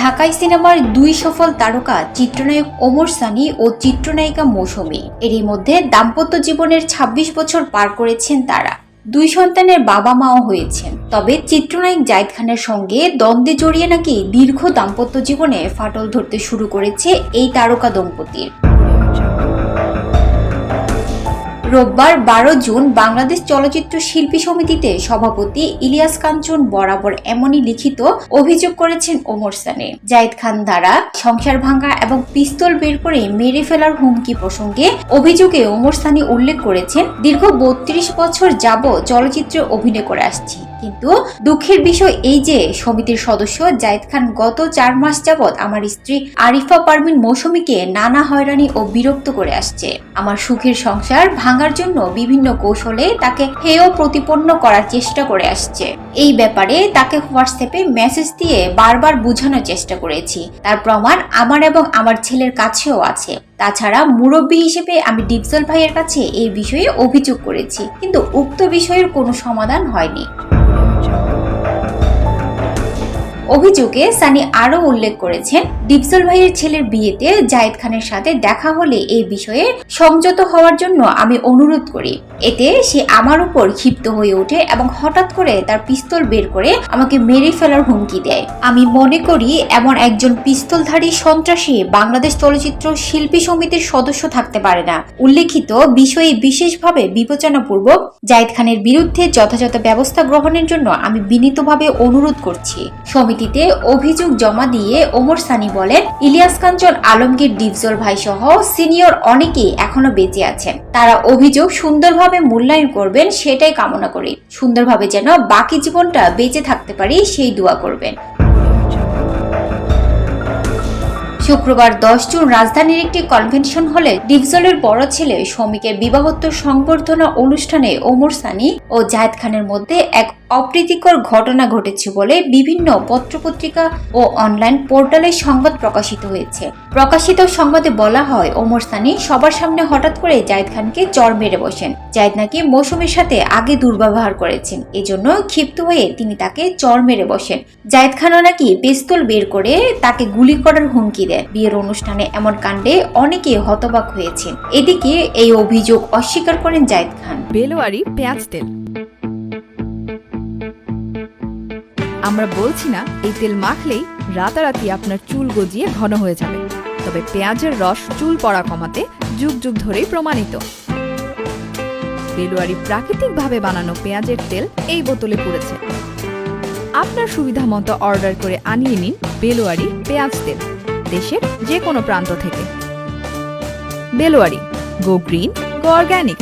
ঢাকাই সিনেমার দুই সফল তারকা চিত্রনায়ক ওমর সানি ও চিত্রনায়িকা মৌসুমী। এরই মধ্যে দাম্পত্য জীবনের ২৬ বছর পার করেছেন তারা। দুই সন্তানের বাবা মাও হয়েছেন। তবে চিত্রনায়ক জায়দ খানের সঙ্গে দ্বন্দ্বে জড়িয়ে নাকি দীর্ঘ দাম্পত্য জীবনে ফাটল ধরতে শুরু করেছে এই তারকা দম্পতির। রোববার বারো জুন বাংলাদেশ চলচ্চিত্র শিল্পী সমিতিতে সভাপতি ইলিয়াস কাঞ্চন বরাবর এমনই লিখিত অভিযোগ করেছেন ওমর সানে। জায়েদ খান দ্বারা সংসার ভাঙা এবং পিস্তল বের করে মেরে ফেলার হুমকি প্রসঙ্গে অভিযোগে ওমর সানি উল্লেখ করেছেন, দীর্ঘ বত্রিশ বছর যাব চলচ্চিত্রে অভিনয় করে আসছি। কিন্তু দুঃখের বিষয় এই যে সমিতির সদস্য জায়েদ খান গত চার মাস যাবৎ আমার স্ত্রী আরিফা পারমিন মৌসুমীকে নানা হয়রানি ও বিরক্ত করে আসছে। আমার সুখের সংসার ভাঙার জন্য বিভিন্ন কৌশলে তাকে হেয় প্রতিপন্ন করার চেষ্টা করে আসছে। এই ব্যাপারে তাকে হোয়াটসঅ্যাপে মেসেজ দিয়ে বারবার বোঝানোর চেষ্টা করেছি। তার প্রমাণ আমার এবং আমার ছেলের কাছেও আছে। তাছাড়া মুরব্বী হিসেবে আমি ডিপজল ভাইয়ের কাছে এই বিষয়ে অভিযোগ করেছি, কিন্তু উক্ত বিষয়ের কোনো সমাধান হয়নি। অভিযোগে সানি আরও উল্লেখ করেছেন ডিপজল ভাইয়ের ছেলের বিয়েতে জায়েদ খানের সাথে দেখা হলে এই বিষয়ে সংযত হওয়ার জন্য আমি অনুরোধ করি। এতে সে আমার উপর ক্ষিপ্ত হয়ে ওঠে এবং হঠাৎ করে তার পিস্তল বের করে আমাকে মেরে ফেলার হুমকি দেয়। আমি মনে করি এমন একজন পিস্তলধারী সন্ত্রাসী বাংলাদেশ চলচ্চিত্র শিল্পী সমিতির সদস্য থাকতে পারে না। উল্লেখিত বিষয়ে বিশেষভাবে বিবেচনাপূর্বক জায়েদ খানের বিরুদ্ধে যথাযথ ব্যবস্থা গ্রহণের জন্য আমি বিনীতভাবে অনুরোধ করছি। সমিতিতে অভিযোগ জমা দিয়ে ওমর সানি বলেন, ইলিয়াস কাঞ্চন আলমগীর ডিপজল ভাই সহ সিনিয়র অনেকেই এখনও বেঁচে আছেন। তারা অভিযোগ সুন্দরভাবে মূল্যায়ন করবেন, সেটাই কামনা করি। সুন্দরভাবে যেন বাকি জীবনটা বেঁচে থাকতে পারি, সেই দোয়া করবেন। শুক্রবার দশ জুন রাজধানীর একটি কনভেনশন হলে ডিপজলের বড় ছেলে শ্রমিকের বিবাহোত্তর সংবর্ধনা অনুষ্ঠানে ওমর সানি ও জায়েদ খানের মধ্যে এক অপ্রীতিকর ঘটনা ঘটেছে বলে বিভিন্ন পত্রপত্রিকা ও অনলাইন পোর্টালে সংবাদ প্রকাশিত হয়েছে। প্রকাশিত সংবাদে বলা হয়, ওমর সানি সবার সামনে হঠাৎ করে জায়েদ খানকে চর মেরে বসেন। জায়েদ নাকি মৌসুমীর সাথে আগে দুর্ব্যবহার করেছেন, এজন্য ক্ষিপ্ত হয়ে তিনি তাকে চর মেরে বসেন। জায়েদ খানও নাকি পিস্তল বের করে তাকে গুলি করার হুমকি দেন। বিয়ের অনুষ্ঠানে এমন কাণ্ডে অনেকে হতবাক হয়েছেন। এদিকে এই অভিযোগ অস্বীকার করেন জায়েদ খান। বেলোয়ারি পেঁয়াজ তেল। আমরা বলছি না, এই তেল মাখলেই রাতারাতি আপনার চুল গজিয়ে ঘন হয়ে যাবে। তবে পেঁয়াজের রস চুল পড়া কমাতে যুগ যুগ ধরেই প্রমাণিত। বেলুয়ারি প্রাকৃতিকভাবে বানানো পেঁয়াজের তেল এই বোতলে পড়েছে। আপনার সুবিধা মতো অর্ডার করে আনিয়ে নিন বেলুয়ারি পেঁয়াজ তেল, দেশের যে কোনো প্রান্ত থেকে। Beluari, go green, go organic.